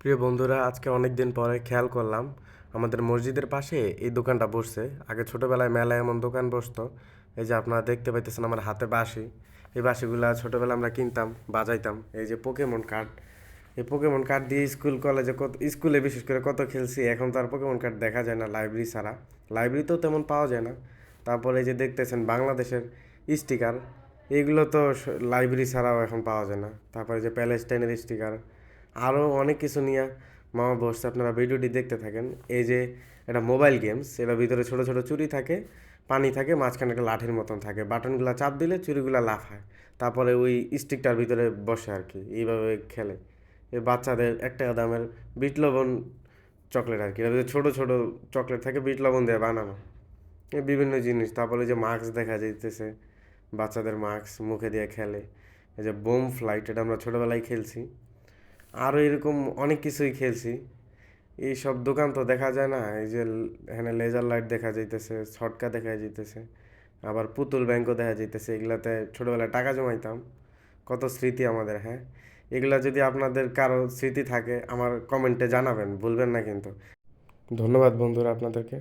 প্রিয় বন্ধুরা, আজকে অনেক দিন পরে খেয়াল করলাম, আমাদের মসজিদের পাশে এই দোকানটা বসছে। আগে ছোটোবেলায় মেলায় এমন দোকান বসতো, এই যে আপনারা দেখতে পাইতেছেন আমার হাতে বাঁশি। এই বাঁশিগুলা ছোটোবেলায় আমরা কিনতাম, বাজাইতাম, এই যে পোকেমন কার্ড এই পোকেমন কার্ড দিয়ে স্কুল কলেজে কত, স্কুলে বিশেষ করে কত খেলছি, এখন তো আর পোকেমন কার্ড দেখা যায় না লাইব্রেরি ছাড়া। লাইব্রেরিতেও তেমন পাওয়া যায় না। তারপরে এই যে দেখতেছেন বাংলাদেশের স্টিকার এগুলো তো লাইব্রেরি ছাড়াও এখন পাওয়া যায় না। তারপরে যে প্যালেস্টাইনের স্টিকার আরও অনেক কিছু নিয়ে মামা বসছে। আপনারা ভিডিওটি দেখতে থাকেন। এই যে এটা মোবাইল গেমস এটার ভিতরে ছোট ছোট চুরি থাকে, পানি থাকে, মাঝখানে একটা লাঠির মতন থাকে। বাটনগুলো চাপ দিলে চুরিগুলো লাফায় তারপরে ওই স্টিকটার ভিতরে বসে আর কি, এইভাবে খেলে। এই বাচ্চাদের এক টাকা দামের বিট লবণ চকলেট আর কি ভিতরে ছোটো ছোটো চকলেট থাকে, বিট লবণ দিয়ে বানানো। এই বিভিন্ন জিনিস। তারপরে যে মাস্ক দেখা যাইতেছে, বাচ্চাদের মাস্ক মুখে দিয়ে খেলে। এই যে বোম ফ্লাইট, এটা আমরা ছোটোবেলায় খেলছি। আরও এরকম অনেক কিছুই খেলছি এই সব দোকান তো দেখা যায় না, এই যে এখানে লেজার লাইট দেখা যাইতেছে ছটকা দেখা যাইতেছে, আবার পুতুল ব্যাংকও দেখা যাইতেছে, এগুলাতে ছোটোবেলায় টাকা জমাইতাম। কত স্মৃতি আমাদের হ্যাঁ? এগুলা যদি আপনাদের কারও স্মৃতি থাকে, আমার কমেন্টে জানাবেন, ভুলবেন না কিন্তু। ধন্যবাদ বন্ধুরা আপনাদেরকে।